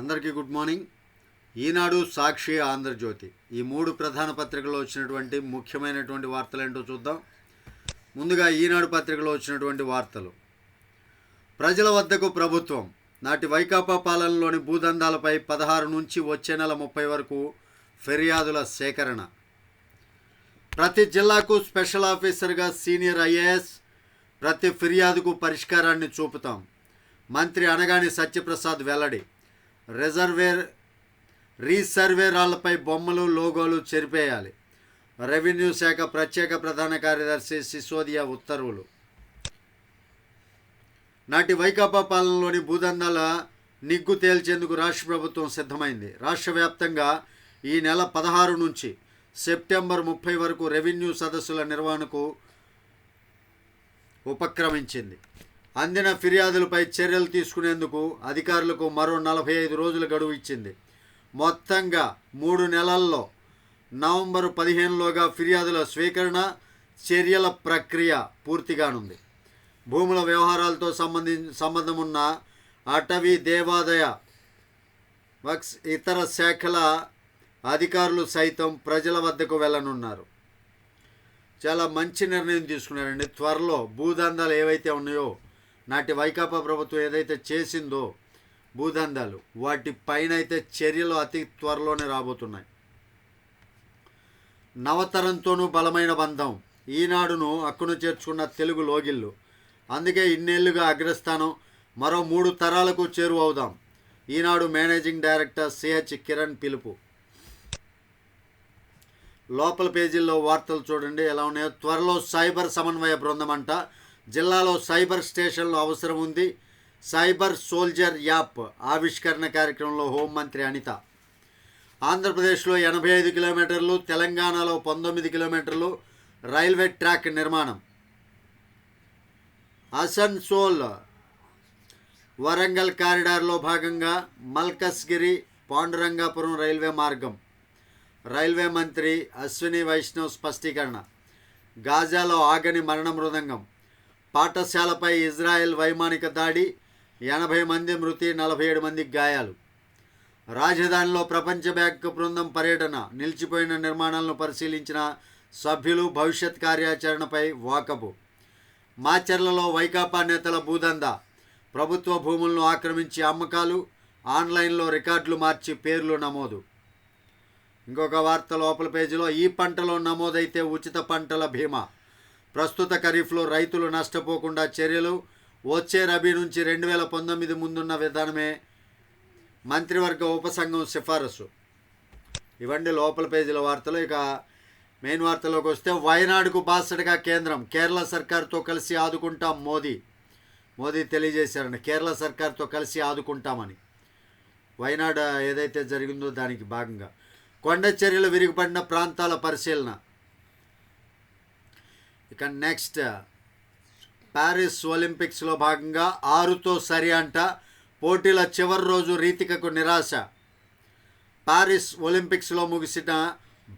అందరికీ good morning. Eenadu Sakshi Andhrajyothy. ఈ మూడు ప్రధాన పత్రికల్లో వచ్చినటువంటి ముఖ్యమైనటువంటి వార్తలు ఏంటో చూద్దాం. ముందుగా ఈనాడు పత్రికలో వచ్చినటువంటి వార్తలు. ప్రజల వద్దకు ప్రభుత్వం నాటి వైకాపా పాలనలోని భూదందాలపై పదహారు నుంచి వచ్చే నెల ముప్పై వరకు ఫిర్యాదుల సేకరణ. ప్రతి జిల్లాకు స్పెషల్ ఆఫీసర్గా సీనియర్ ఐఏఎస్ ప్రతి ఫిర్యాదుకు పరిష్కారాన్ని చూపుతాం. మంత్రి అనగాని సత్యప్రసాద్ వెల్లడి. రిజర్వేర్ రీసర్వేరాలపై బొమ్మలు లోగోలు చెరిపేయాలి. రెవెన్యూ శాఖ ప్రత్యేక ప్రధాన కార్యదర్శి సిసోదియా ఉత్తర్వులు. నాటి వైకాపా పాలనలోని భూదందాల నిగ్గు తేల్చేందుకు రాష్ట్ర ప్రభుత్వం సిద్ధమైంది. రాష్ట్ర వ్యాప్తంగా ఈ నెల పదహారు నుంచి సెప్టెంబర్ ముప్పై వరకు రెవెన్యూ సదస్సుల నిర్వహణకు ఉపక్రమించింది. అందిన ఫిర్యాదులపై చర్యలు తీసుకునేందుకు అధికారులకు మరో నలభై ఐదు రోజుల గడువు ఇచ్చింది. మొత్తంగా మూడు నెలల్లో నవంబర్ పదిహేనులోగా ఫిర్యాదుల స్వీకరణ చర్యల ప్రక్రియ పూర్తిగానుంది. భూముల వ్యవహారాలతో సంబంధి సంబంధం ఉన్న అటవీ దేవాదాయ వక్స్ ఇతర శాఖల అధికారులు సైతం ప్రజల వద్దకు వెళ్ళనున్నారు. చాలా మంచి నిర్ణయం తీసుకున్నారండి. త్వరలో భూదందాలు ఏవైతే ఉన్నాయో నాటి వైకాపా ప్రభుత్వం ఏదైతే చేసిందో భూదందాలు వాటిపైన అయితే చర్యలు అతి త్వరలోనే రాబోతున్నాయి. నవతరంతోనూ బలమైన బంధం. ఈనాడును అక్కును చేర్చుకున్న తెలుగు లోగిళ్ళు. అందుకే ఇన్నేళ్ళుగా అగ్రస్థానం మరో మూడు తరాలకు చేరువవుదాం Eenadu managing director CH Kiran పిలుపు. లోపల పేజీల్లో వార్తలు చూడండి ఎలా ఉన్నాయో. త్వరలో సైబర్ సమన్వయ బృందం అంట జిల్లాలో సైబర్ స్టేషన్లు అవసరం ఉంది. సైబర్ సోల్జర్ యాప్ ఆవిష్కరణ కార్యక్రమంలో హోంమంత్రి అనిత. ఆంధ్రప్రదేశ్లో ఎనభై ఐదు కిలోమీటర్లు తెలంగాణలో పంతొమ్మిది కిలోమీటర్లు రైల్వే ట్రాక్ నిర్మాణం. అసన్సోల్ వరంగల్ కారిడార్లో భాగంగా మల్కస్గిరి పాండురంగాపురం రైల్వే మార్గం. రైల్వే మంత్రి అశ్విని వైష్ణవ్ స్పష్టీకరణ. గాజాలో ఆగని మరణ మృదంగం. పాఠశాలపై ఇజ్రాయెల్ వైమానిక దాడి ఎనభై మంది మృతి నలభై ఏడు మంది గాయాలు. రాజధానిలో ప్రపంచ బ్యాంక్ బృందం పర్యటన నిలిచిపోయిన నిర్మాణాలను పరిశీలించిన సభ్యులు భవిష్యత్ కార్యాచరణపై వాకబు. మాచర్లలో వైకాపా నేతల భూదందా ప్రభుత్వ భూములను ఆక్రమించి అమ్మకాలు ఆన్లైన్లో రికార్డులు మార్చి పేర్లు నమోదు. ఇంకొక వార్త లోపల పేజీలో ఈ పంటలో నమోదైతే ఉచిత పంటల బీమా. ప్రస్తుత ఖరీఫ్లో రైతులు నష్టపోకుండా చర్యలు. వచ్చే రబీ నుంచి రెండు వేల పంతొమ్మిది ముందున్న విధానమే మంత్రివర్గ ఉపసంఘం సిఫారసు. ఇవండి లోపల పేజీల వార్తలు. ఇక మెయిన్ వార్తలోకి వస్తే వయనాడుకు బాసడగా కేంద్రం కేరళ సర్కార్తో కలిసి ఆదుకుంటాం మోదీ. మోదీ తెలియజేశారండి కేరళ సర్కార్తో కలిసి ఆదుకుంటామని. వయనాడు ఏదైతే జరిగిందో దానికి భాగంగా. కొండ చర్యలు విరిగిపడిన ప్రాంతాల పరిశీలన. ఇక నెక్స్ట్ ప్యారిస్ ఒలింపిక్స్లో భాగంగా ఆరుతో సరి అంట పోటీల చివరి రోజు రీతికకు నిరాశ. ప్యారిస్ ఒలింపిక్స్లో ముగిసిన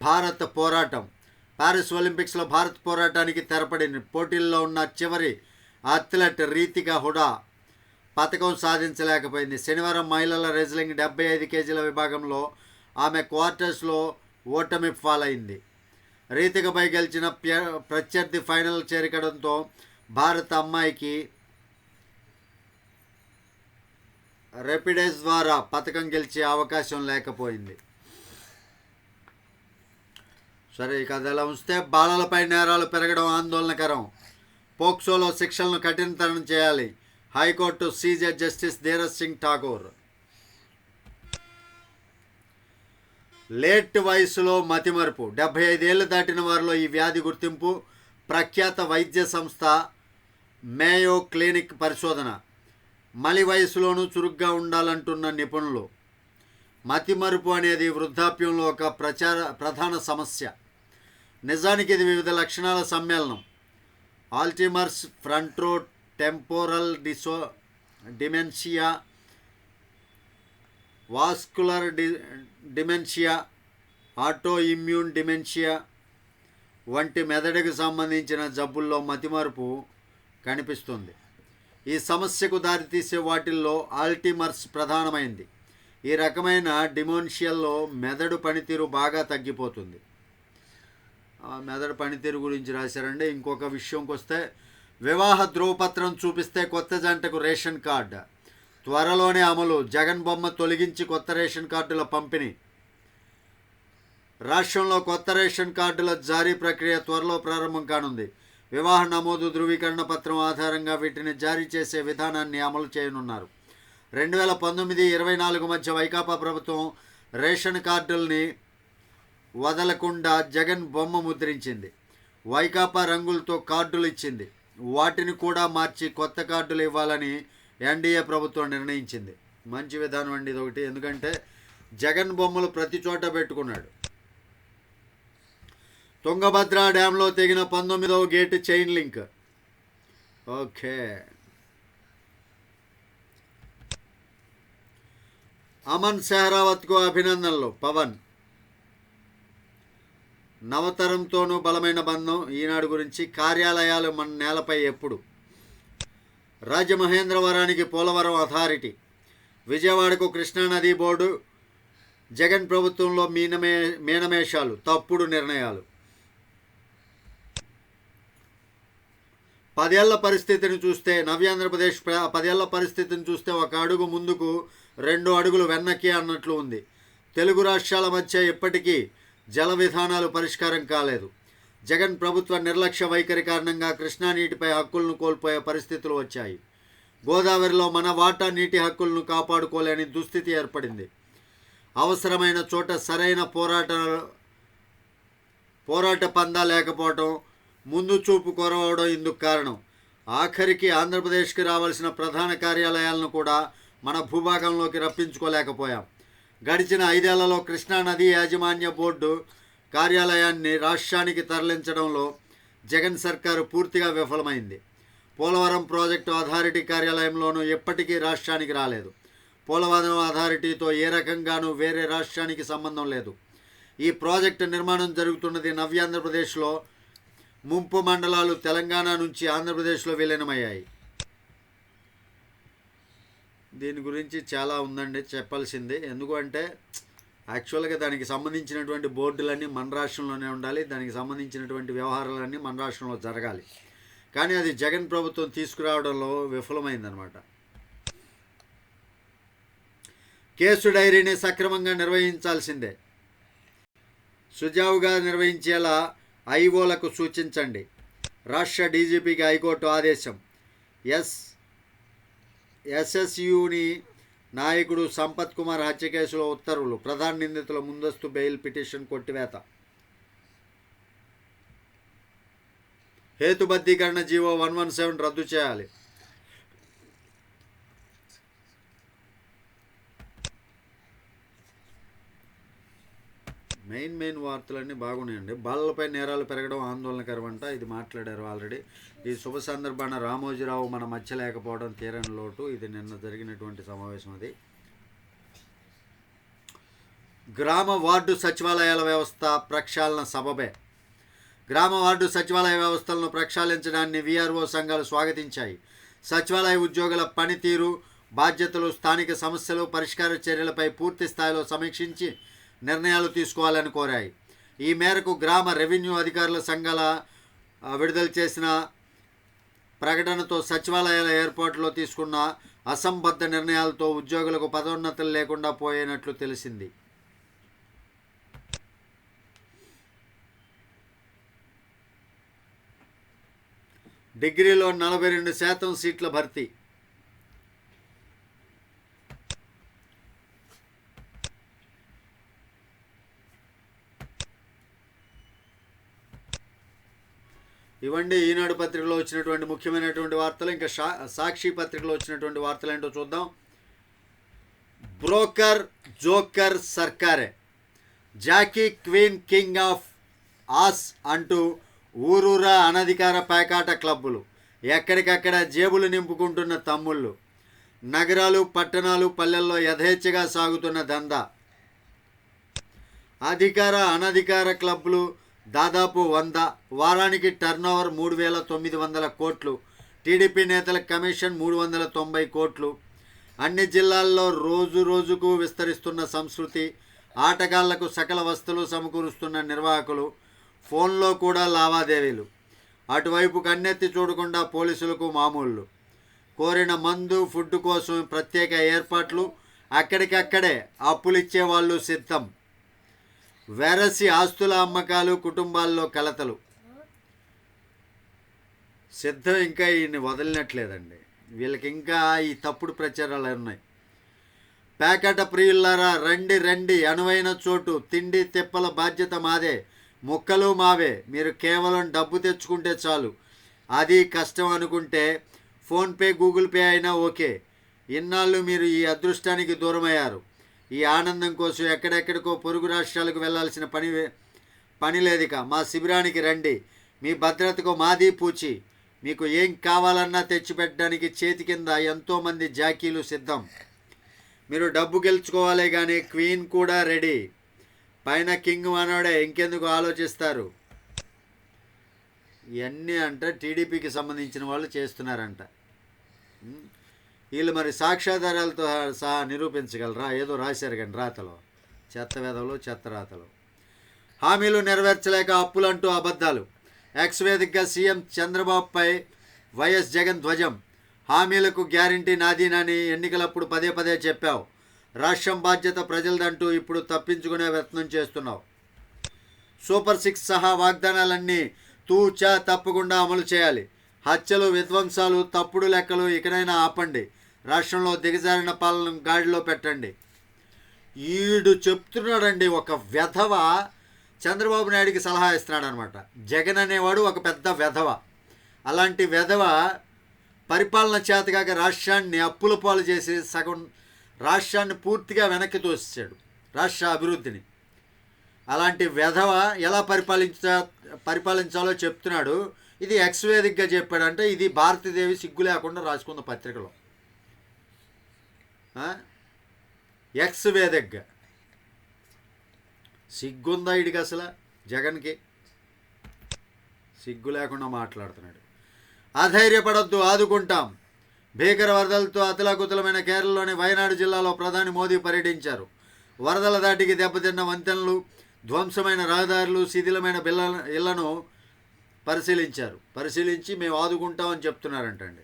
భారత పోరాటం. ప్యారిస్ ఒలింపిక్స్లో భారత్ పోరాటానికి తెరపడింది పోటీల్లో ఉన్న చివరి అథ్లెట్ రీతిక హుడా పథకం సాధించలేకపోయింది. శనివారం మహిళల రెజ్లింగ్ డెబ్బై ఐదు కేజీల విభాగంలో ఆమె క్వార్టర్స్లో ఓటమి పాలైంది రీతికపై గెలిచిన ప్రత్యర్థి ఫైనల్ చేరికడంతో భారత అమ్మాయికి రెపిడేస్ ద్వారా పథకం గెలిచే అవకాశం లేకపోయింది. సరే ఇక అది ఎలా ఉంచితే బాలలపై నేరాలు పెరగడం ఆందోళనకరం. పోక్సోలో శిక్షలను కఠినతరం చేయాలి. High court CJ justice Dhiraj Singh Thakur late వయసులో మతిమరుపు. డెబ్భై ఐదేళ్ళు దాటిన వారిలో ఈ వ్యాధి గుర్తింపు ప్రఖ్యాత వైద్య సంస్థ మేయో క్లినిక్ పరిశోధన. మలి వయసులోనూ చురుగ్గా ఉండాలంటున్న నిపుణులు. మతిమరుపు అనేది వృద్ధాప్యంలో ఒక ప్రచార ప్రధాన సమస్య. నిజానికి ఇది వివిధ లక్షణాల సమ్మేళనం. ఆల్టిమర్స్ ఫ్రంట్రో టెంపోరల్ డిసో డిమెన్షియా వాస్కులర్ డి డిమెన్షియా ఆటో ఇమ్యూన్ డిమెన్షియా వంటి మెదడుకు సంబంధించిన జబ్బుల్లో మతిమరుపు కనిపిస్తుంది. ఈ సమస్యకు దారితీసే వాటిల్లో ఆల్టిమర్స్ ప్రధానమైంది. ఈ రకమైన డిమోన్షియల్లో మెదడు పనితీరు బాగా తగ్గిపోతుంది. మెదడు పనితీరు గురించి రాశారండి. ఇంకొక విషయంకి వస్తే వివాహ ధ్రువపత్రం చూపిస్తే కొత్త జంటకు రేషన్ కార్డు. త్వరలోనే అమలు. జగన్ బొమ్మ తొలగించి కొత్త రేషన్ కార్డుల పంపిణీ. రాష్ట్రంలో కొత్త రేషన్ కార్డుల జారీ ప్రక్రియ త్వరలో ప్రారంభం కానుంది. వివాహ నమోదు ధృవీకరణ పత్రం ఆధారంగా వీటిని జారీ చేసే విధానాన్ని అమలు చేయనున్నారు. రెండు వేల పంతొమ్మిది ఇరవై నాలుగు మధ్య వైకాపా ప్రభుత్వం రేషన్ కార్డుల్ని వదలకుండా జగన్ బొమ్మ ముద్రించింది. వైకాపా రంగులతో కార్డులు ఇచ్చింది. వాటిని కూడా మార్చి కొత్త కార్డులు ఇవ్వాలని ఎన్డీఏ ప్రభుత్వం నిర్ణయించింది. మంచి విధానం అండి ఇది ఒకటి ఎందుకంటే జగన్ బొమ్మలు ప్రతి చోట పెట్టుకున్నాడు. తుంగభద్ర డ్యాంలో తెగిన పంతొమ్మిదవ gate chain link. Okay. Aman సెహరావత్కు అభినందనలు పవన్. నవతరంతోనూ బలమైన బంధం ఈనాడు గురించి కార్యాలయాలు మన నేలపై ఎప్పుడు రాజమహేంద్రవరానికి పోలవరం అథారిటీ. విజయవాడకు కృష్ణానది బోర్డు జగన్ ప్రభుత్వంలో మీనమే మీనమేషాలు తప్పుడు నిర్ణయాలు. పదేళ్ళ పరిస్థితిని చూస్తే నవ్యాంధ్రప్రదేశ్ పదేళ్ళ పరిస్థితిని చూస్తే ఒక అడుగు ముందుకు రెండు అడుగులు వెన్నకి అన్నట్లు ఉంది. తెలుగు రాష్ట్రాల మధ్య ఇప్పటికీ జల విధానాలు పరిష్కారం కాలేదు. జగన్ ప్రభుత్వ నిర్లక్ష్య వైఖరి కారణంగా కృష్ణా నీటిపై హక్కులను కోల్పోయే పరిస్థితులు వచ్చాయి. గోదావరిలో మన వాటా నీటి హక్కులను కాపాడుకోలేని దుస్థితి ఏర్పడింది. అవసరమైన చోట సరైన పోరాట పోరాట పందా లేకపోవడం ముందు చూపు కొరవడం ఇందుకు కారణం. ఆఖరికి ఆంధ్రప్రదేశ్కి రావాల్సిన ప్రధాన కార్యాలయాలను కూడా మన భూభాగంలోకి రప్పించుకోలేకపోయాం. గడిచిన ఐదేళ్ళలో కృష్ణా నదీ యాజమాన్య బోర్డు కార్యాలయాన్ని రాష్ట్రానికి తరలించడంలో జగన్ సర్కారు పూర్తిగా విఫలమైంది. పోలవరం ప్రాజెక్టు అథారిటీ కార్యాలయంలోనూ ఎప్పటికీ రాష్ట్రానికి రాలేదు. పోలవరం అథారిటీతో ఏ రకంగానూ వేరే రాష్ట్రానికి సంబంధం లేదు. ఈ ప్రాజెక్టు నిర్మాణం జరుగుతున్నది నవ్యాంధ్రప్రదేశ్లో ముంపు మండలాలు తెలంగాణ నుంచి ఆంధ్రప్రదేశ్లో విలీనమయ్యాయి. దీని గురించి చాలా ఉందండి చెప్పాల్సింది. ఎందుకంటే యాక్చువల్గా దానికి సంబంధించినటువంటి బోర్డులన్నీ మన రాష్ట్రంలోనే ఉండాలి దానికి సంబంధించినటువంటి వ్యవహారాలన్నీ మన రాష్ట్రంలో జరగాలి. కానీ అది జగన్ ప్రభుత్వం తీసుకురావడంలో విఫలమైందనమాట. కేసు డైరీని సక్రమంగా నిర్వహించాల్సిందే. సుజావుగా నిర్వహించేలా ఐఓలకు సూచించండి. రాష్ట్ర డీజీపీకి హైకోర్టు ఆదేశం. ఎస్ ఎస్ఎస్యుని నాయకుడు సంపత్ కుమార్ హత్య కేసులో ఉత్తర్వులు. ప్రధాన నిందితుల ముందస్తు బెయిల్ పిటిషన్ కొట్టివేత. హేతుబద్ధీకరణ జీవో వన్ వన్ సెవెన్ రద్దు చేయాలి. మెయిన్ మెయిన్ వార్తలన్నీ బాగున్నాయండి. బాలలపై నేరాలు పెరగడం ఆందోళనకరమంట ఇది మాట్లాడారు ఆల్రెడీ. ఈ శుభ సందర్భాన రామోజీరావు మన మధ్య లేకపోవడం తీరని లోటు ఇది నిన్న జరిగినటువంటి సమావేశం అది. గ్రామ వార్డు సచివాలయాల వ్యవస్థ ప్రక్షాళన సబబే. గ్రామ వార్డు సచివాలయ వ్యవస్థలను ప్రక్షాళించడాన్ని వీఆర్ఓ సంఘాలు స్వాగతించాయి. సచివాలయ ఉద్యోగుల పనితీరు బాధ్యతలు స్థానిక సమస్యలు పరిష్కార చర్యలపై పూర్తి స్థాయిలో సమీక్షించి నిర్ణయాలు తీసుకోవాలని కోరాయి. ఈ మేరకు గ్రామ రెవెన్యూ అధికారుల సంఘాల విడుదల చేసిన ప్రకటనతో సచివాలయాల ఏర్పాటులో తీసుకున్న అసంబద్ధ నిర్ణయాలతో ఉద్యోగులకు పదోన్నతులు లేకుండా పోయినట్లు తెలిసింది. డిగ్రీలో నలభై రెండు శాతం సీట్ల భర్తీ. ఇవ్వండి. ఈనాడు పత్రికలో వచ్చినటువంటి ముఖ్యమైనటువంటి వార్తలు ఇంకా సాక్షి పత్రికలో వచ్చినటువంటి వార్తలు ఏంటో చూద్దాం. Broker joker సర్కారే. Jack queen king of ace అంటూ ఊరూరా అనధికార పేకాట క్లబ్బులు ఎక్కడికక్కడ జేబులు నింపుకుంటున్న తమ్ముళ్ళు నగరాలు పట్టణాలు పల్లెల్లో యథేచ్ఛగా సాగుతున్న దందా. అధికార అనధికార క్లబ్లు దాదాపు వంద వారానికి టర్నోవర్ మూడు వేల తొమ్మిది వందల కోట్లు టీడీపీ నేతల కమిషన్ మూడు వందల తొంభై కోట్లు. అన్ని జిల్లాల్లో రోజు రోజుకు విస్తరిస్తున్న సంస్కృతి ఆటగాళ్ళకు సకల వస్తువులు సమకూరుస్తున్న నిర్వాహకులు ఫోన్లో కూడా లావాదేవీలు. అటువైపు కన్నెత్తి చూడకుండా పోలీసులకు మామూళ్ళు కోరిన మందు ఫుడ్ కోసం ప్రత్యేక ఏర్పాట్లు అక్కడికక్కడే అప్పులిచ్చే వాళ్ళు సిద్ధం. వెరసి ఆస్తుల అమ్మకాలు కుటుంబాల్లో కలతలు. సిద్ధం ఇంకా ఈయన్ని వదిలినట్లేదండి. వీళ్ళకి ఇంకా ఈ తప్పుడు ప్రచారాలు ఉన్నాయి. ప్యాకెట ప్రియుల్లారా రండి రండి అనువైన చోటు తిండి తిప్పల బాధ్యత మాదే. ముక్కలు మావే మీరు కేవలం డబ్బు తెచ్చుకుంటే చాలు. అది కష్టం అనుకుంటే ఫోన్పే గూగుల్ పే అయినా ఓకే. ఇన్నాళ్ళు మీరు ఈ అదృష్టానికి దూరమయ్యారు. ఈ ఆనందం కోసం ఎక్కడెక్కడికో పొరుగు రాష్ట్రాలకు వెళ్ళాల్సిన పని పని లేదిక. మా శిబిరానికి రండి. మీ భద్రతకు మాది పూచి. మీకు ఏం కావాలన్నా తెచ్చిపెట్టడానికి చేతి కింద ఎంతోమంది జాకీలు సిద్ధం. మీరు డబ్బు గెలుచుకోవాలి కానీ క్వీన్ కూడా రెడీ. పైన కింగ్ మనోడే ఇంకెందుకు ఆలోచిస్తారు? ఇవన్నీ అంటే టీడీపీకి సంబంధించిన వాళ్ళు చేస్తున్నారంట. వీళ్ళు మరి సాక్ష్యాధారాలతో సహా నిరూపించగలరా? ఏదో రాశారు కానీ రాతలో. చెత్త వెధవలు చెత్త రాతలు హామీలు నెరవేర్చలేక అప్పులంటూ అబద్ధాలు. ఎక్స్ వేదికగా సీఎం చంద్రబాబుపై వైఎస్ జగన్ ధ్వజం. హామీలకు గ్యారంటీ నాదీనని ఎన్నికలప్పుడు పదే పదే చెప్పావు. రాష్ట్రం బాధ్యత ప్రజలదంటూ ఇప్పుడు తప్పించుకునే ప్రయత్నం చేస్తున్నావు. సూపర్ సిక్స్ సహా వాగ్దానాలన్నీ తూచా తప్పకుండా అమలు చేయాలి. హత్యలు విధ్వంసాలు తప్పుడు లెక్కలు ఇకనైనా ఆపండి. రాష్ట్రంలో దిగజారిన పాలన గాడిలో పెట్టండి. ఈడు చెప్తున్నాడండి ఒక వెధవ చంద్రబాబు నాయుడికి సలహా ఇస్తున్నాడు అనమాట జగన్ అనేవాడు ఒక పెద్ద వెధవ. అలాంటి వెధవ పరిపాలన చేతగాక రాష్ట్రాన్ని అప్పుల పాలు చేసి సగం రాష్ట్రాన్ని పూర్తిగా వెనక్కి తోసాడు రాష్ట్ర అభివృద్ధిని. అలాంటి వెధవ ఎలా పరిపాలించ పరిపాలించాలో చెప్తున్నాడు. ఇది ఎక్స్వేదిక్గా చెప్పాడంటే ఇది భారతీదేవి సిగ్గు లేకుండా రాసుకున్న పత్రికలో. ఎక్స్ వేదికగా సిగ్గుందా ఇడికి అసలు? జగన్కి? సిగ్గు లేకుండా మాట్లాడుతున్నాడు. అధైర్యపడొద్దు ఆదుకుంటాం. భీకర వరదలతో అతలాకుతలమైన కేరళలోని వయనాడు జిల్లాలో ప్రధాని మోదీ పర్యటించారు. వరదల దాటికి దెబ్బతిన్న వంతెనలు ధ్వంసమైన రహదారులు శిథిలమైన బిల్ల ఇళ్ళను పరిశీలించారు. పరిశీలించి మేము ఆదుకుంటామని చెప్తున్నారంటండి.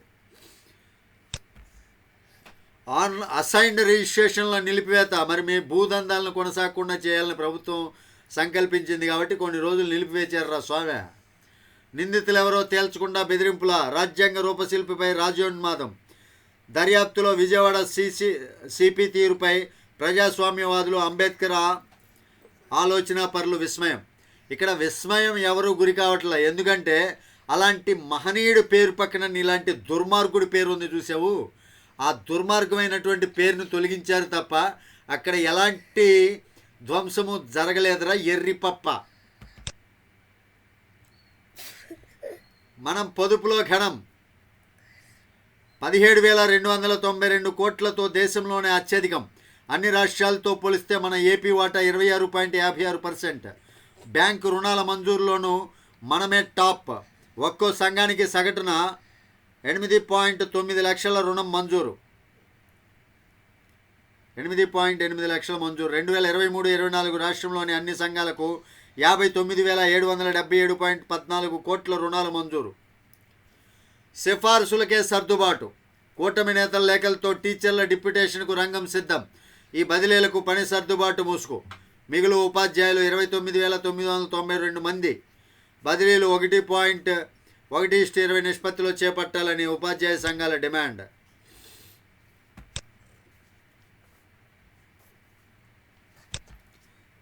On assigned రిజిస్ట్రేషన్ల నిలిపివేత. మరి మీ భూదందాలను కొనసాగకుండా చేయాలని ప్రభుత్వం సంకల్పించింది కాబట్టి కొన్ని రోజులు నిలిపివేచారు స్వామి. నిందితులు ఎవరో తేల్చకుండా బెదిరింపుల రాజ్యాంగ రూపశిల్పిపై రాజ్యోన్మాదం. దర్యాప్తులో విజయవాడ సిసి సిపి తీరుపై ప్రజాస్వామ్యవాదులు అంబేద్కర్ ఆలోచన పరులు విస్మయం. ఇక్కడ విస్మయం ఎవరు గురి కావట్లే. ఎందుకంటే అలాంటి మహనీయుడి పేరు పక్కన ఇలాంటి దుర్మార్గుడి పేరు ఉంది చూసావు? ఆ దుర్మార్గమైనటువంటి పేరును తొలగించారు తప్ప అక్కడ ఎలాంటి ధ్వంసము జరగలేదురా ఎర్రిపప్ప. మనం పొదుపులో ఘనం పదిహేడు వేల రెండు వందల తొంభై రెండు కోట్లతో దేశంలోనే అత్యధికం. అన్ని రాష్ట్రాలతో పోలిస్తే మన ఏపీ వాటా ఇరవై ఆరు పాయింట్ యాభై ఆరు పర్సెంట్. బ్యాంకు రుణాల మంజూరులోనూ మనమే టాప్. ఒక్కో సంఘానికి సగటున ఎనిమిది పాయింట్ తొమ్మిది లక్షల రుణం మంజూరు. ఎనిమిది పాయింట్ ఎనిమిది లక్షల మంజూరు. రెండు వేల ఇరవై మూడు ఇరవై నాలుగు రాష్ట్రంలోని అన్ని సంఘాలకు యాభై తొమ్మిది వేల ఏడు వందల డెబ్బై ఏడు పాయింట్ పద్నాలుగు కోట్ల రుణాలు మంజూరు. సిఫార్సులకే సర్దుబాటు. కూటమి నేతల లేఖలతో టీచర్ల డిప్యుటేషన్కు రంగం సిద్ధం. ఈ బదిలీలకు పని సర్దుబాటు మూసుకు. మిగులు ఉపాధ్యాయులు ఇరవై తొమ్మిది వేల తొమ్మిది వందల తొంభై రెండు మంది. బదిలీలు ఒకటి పాయింట్ ఒకటి ఇష్ట ఇరవై నిష్పత్తిలో చేపట్టాలని ఉపాధ్యాయ సంఘాల డిమాండ్.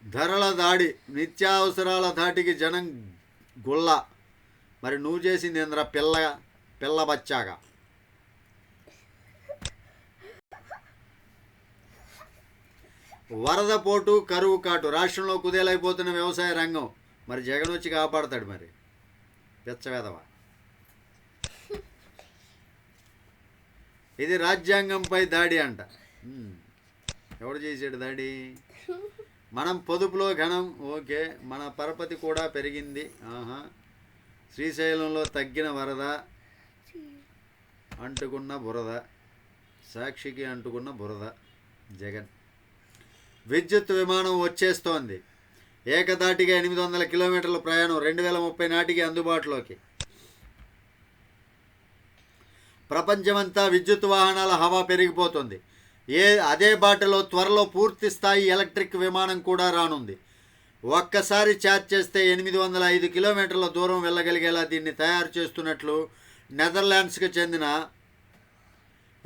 ధరల దాడి నిత్యావసరాల దాటికి జనం గుల్ల మరి నువ్వు చేసింది ఏంద్రా పిల్ల పిల్ల బచ్చాగా వరద పోటు కరువు కాటు. రాష్ట్రంలో కుదేలైపోతున్న వ్యవసాయ రంగం. మరి జగన్ వచ్చి కాపాడతాడు మరి. పెచ్చవేదవ ఇది రాజ్యాంగంపై దాడి అంట. ఎవడు చేసాడు దాడి? మనం పొదుపులో ఘనం ఓకే. మన పరపతి కూడా పెరిగింది. ఆహా. శ్రీశైలంలో తగ్గిన వరద అంటుకున్న బురద. సాక్షికి అంటుకున్న బురద. జగన్. విద్యుత్ విమానం వచ్చేస్తోంది. ఏకదాటిగా ఎనిమిది వందల కిలోమీటర్ల ప్రయాణం రెండు వేల ముప్పై నాటికి అందుబాటులోకి. ప్రపంచమంతా విద్యుత్ వాహనాల హవా పెరిగిపోతుంది. ఏ అదే బాటలో త్వరలో పూర్తి స్థాయి ఎలక్ట్రిక్ విమానం కూడా రానుంది. ఒక్కసారి ఛార్జ్ చేస్తే ఎనిమిది వందల ఐదు కిలోమీటర్ల దూరం వెళ్ళగలిగేలా దీన్ని తయారు చేస్తున్నట్లు నెదర్లాండ్స్కి చెందిన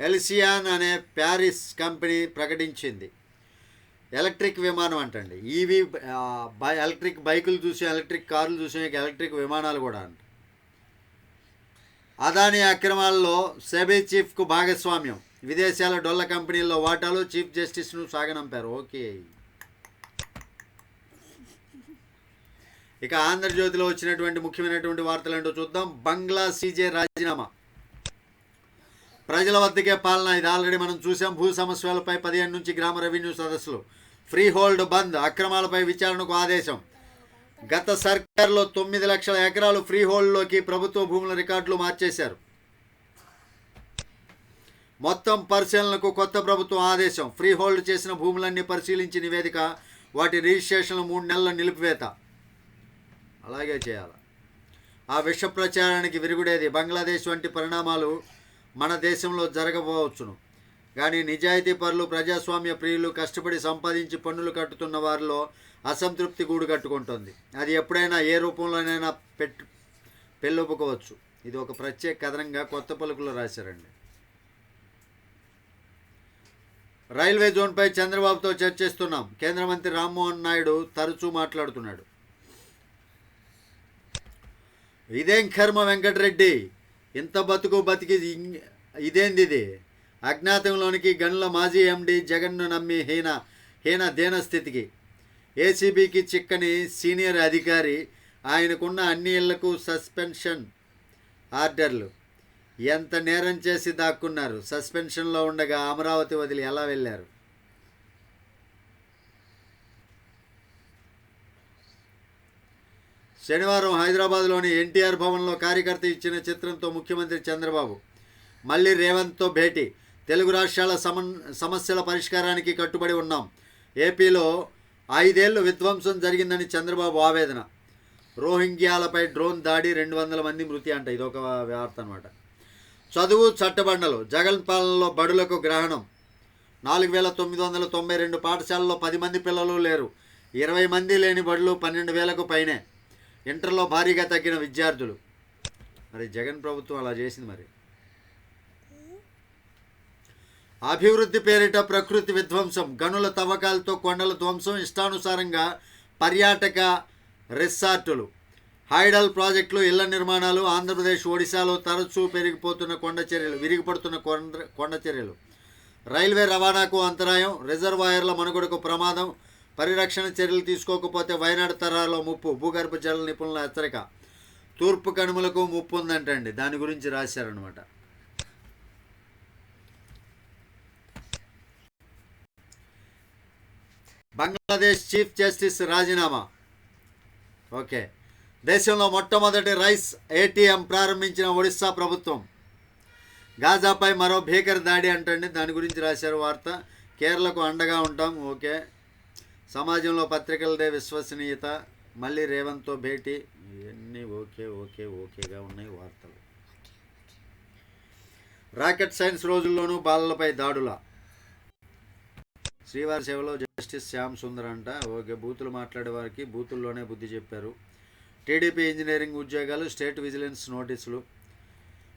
ఎల్సియాన్ అనే ప్యారిస్ కంపెనీ ప్రకటించింది. ఎలక్ట్రిక్ విమానం అంటండి. ఈవీ బై ఎలక్ట్రిక్ బైకులు చూసి ఎలక్ట్రిక్ కార్లు చూసి ఎలక్ట్రిక్ విమానాలు కూడా అంట. అదాని అక్రమాల్లో సెబీ చీఫ్కు భాగస్వామ్యం. విదేశాల డొల్ల కంపెనీల్లో వాటాలు చీఫ్ జస్టిస్ను సాగనంపారు. ఓకే. ఇక ఆంధ్రజ్యోతిలో వచ్చినటువంటి ముఖ్యమైనటువంటి వార్తలు ఏంటో చూద్దాం. బంగ్లా సీజే రాజీనామా. ప్రజల వద్దకే పాలన ఇది ఆల్రెడీ మనం చూసాం. భూ సమస్యలపై పదిహేను నుంచి గ్రామ రెవెన్యూ సదస్సులు. ఫ్రీ హోల్డ్ బంద్ అక్రమాలపై విచారణకు ఆదేశం. గత సర్కార్లో తొమ్మిది లక్షల ఎకరాలు ఫ్రీ హోల్డ్లోకి ప్రభుత్వ భూముల రికార్డులు మార్చేశారు. మొత్తం పరిశీలనకు కొత్త ప్రభుత్వం ఆదేశం. ఫ్రీ హోల్డ్ చేసిన భూములన్నీ పరిశీలించి నివేదిక వాటి రిజిస్ట్రేషన్లు మూడు నెలల నిలిపివేత. అలాగే చేయాలి. ఆ విష ప్రచారానికి విరుగుడేది. బంగ్లాదేశ్ వంటి పరిణామాలు మన దేశంలో జరగబోవచ్చును. కానీ నిజాయితీ పరులు ప్రజాస్వామ్య ప్రియులు కష్టపడి సంపాదించి పన్నులు కట్టుతున్న వారిలో అసంతృప్తి గూడు కట్టుకుంటుంది. అది ఎప్పుడైనా ఏ రూపంలోనైనా పెట్టు పెళ్ళొప్పుకోవచ్చు. ఇది ఒక ప్రత్యేక కథనంగా కొత్త పలుకులు రాశారండి. రైల్వే జోన్పై చంద్రబాబుతో చర్చిస్తున్నాం. కేంద్ర మంత్రి రామ్మోహన్ నాయుడు తరచూ మాట్లాడుతున్నాడు. ఇదేం కర్మ వెంకటరెడ్డి? ఇంత బతుకు బతికి ఇదేంది ఇది? అజ్ఞాతంలోనికి గనుల మాజీ ఎండి జగన్ను నమ్మి హీన హీన దీన స్థితికి ఏసీబీకి చిక్కని సీనియర్ అధికారి ఆయనకున్న అన్ని ఇళ్ళకు సస్పెన్షన్ ఆర్డర్లు. ఎంత నేరం చేసి దాక్కున్నారు? సస్పెన్షన్లో ఉండగా అమరావతి వదిలి ఎలా వెళ్ళారు? శనివారం హైదరాబాద్లోని ఎన్టీఆర్ భవన్లో కార్యకర్త ఇచ్చిన చిత్రంతో ముఖ్యమంత్రి చంద్రబాబు మళ్ళీ రేవంత్తో భేటీ. తెలుగు రాష్ట్రాల సమన్ సమస్యల పరిష్కారానికి కట్టుబడి ఉన్నాం. ఏపీలో ఐదేళ్ళు విధ్వంసం జరిగిందని చంద్రబాబు ఆవేదన. రోహింగ్యాలపై డ్రోన్ దాడి రెండు వందల మంది మృతి అంట. ఇదొక వార్త అనమాట చదువు చట్టబండలు. జగన్ పాలనలో బడులకు గ్రహణం. నాలుగు వేల తొమ్మిది వందల తొంభై రెండు పాఠశాలలో పది మంది పిల్లలు లేరు. ఇరవై మంది లేని బడులు పన్నెండు వేలకు పైనే. ఇంటర్లో భారీగా తగ్గిన విద్యార్థులు. మరి జగన్ ప్రభుత్వం అలా చేసింది మరి. అభివృద్ధి పేరిట ప్రకృతి విధ్వంసం గనుల తవ్వకాలతో కొండల ధ్వంసం ఇష్టానుసారంగా పర్యాటక రిసార్టులు. హైడల్ ప్రాజెక్టులు ఇళ్ళ నిర్మాణాలు ఆంధ్రప్రదేశ్ ఒడిశాలో తరచూ పెరిగిపోతున్న కొండ చర్యలు విరిగిపడుతున్న కొండ కొండ చర్యలు. రైల్వే రవాణాకు అంతరాయం రిజర్వాయర్ల మనుగడకు ప్రమాదం పరిరక్షణ చర్యలు తీసుకోకపోతే వయనాడు తరాలో ముప్పు భూగర్భ జల నిపుణుల హెచ్చరిక. తూర్పు కనుమలకు ముప్పు ఉందంటండి దాని గురించి రాశారనమాట బంగ్లాదేశ్ చీఫ్ జస్టిస్ రాజీనామా. ఓకే. దేశంలో మొట్టమొదటి రైస్ ఏటీఎం ప్రారంభించిన ఒడిస్సా ప్రభుత్వం. గాజాపై మరో భీకర దాడి అంటండి. దాని గురించి రాశారు వార్త. కేరళకు అండగా ఉంటాం. ఓకే. సమాజంలో పత్రికలదే విశ్వసనీయత. మళ్ళీ రేవంత్తో భేటీ. ఇవన్నీ ఓకే ఓకే ఓకేగా ఉన్నాయి వార్తలు. రాకెట్ సైన్స్ రోజుల్లోనూ బాలలపై దాడుల. శ్రీవారి సేవలో జస్టిస్ శ్యామ్ సుందర్ అంట. ఓకే బూతులు మాట్లాడే వారికి బూతుల్లోనే బుద్ధి చెప్పారు. టీడీపీ ఇంజనీరింగ్ ఉద్యోగాలు స్టేట్ విజిలెన్స్ నోటీసులు.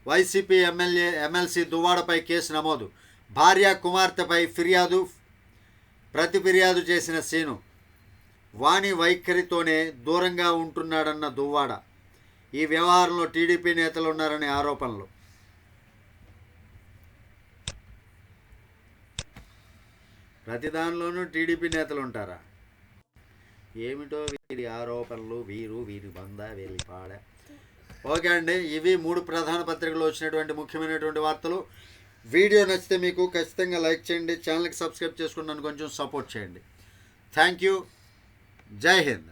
వైసీపీ ఎమ్మెల్యే ఎమ్మెల్సీ దువ్వాడపై కేసు నమోదు. భార్య కుమార్తెపై ఫిర్యాదు ప్రతి ఫిర్యాదు చేసిన సీను వాణి వైఖరితోనే దూరంగా ఉంటున్నాడన్న దువ్వాడ. ఈ వ్యవహారంలో టీడీపీ నేతలు ఉన్నారనే ఆరోపణలు. ప్రతి దానిలోనూ టీడీపీ నేతలు ఉంటారా? ఏమిటో వీరి ఆరోపణలు వీరు వీరి బంద వీరి పాడ. ఓకే అండి ఇవి మూడు ప్రధాన పత్రికలు వచ్చినటువంటి ముఖ్యమైనటువంటి వార్తలు. వీడియో నచ్చితే మీకు ఖచ్చితంగా లైక్ చేయండి ఛానల్కి సబ్స్క్రైబ్ చేసుకుని నన్ను కొంచెం సపోర్ట్ చేయండి. Thank you. జై హింద్.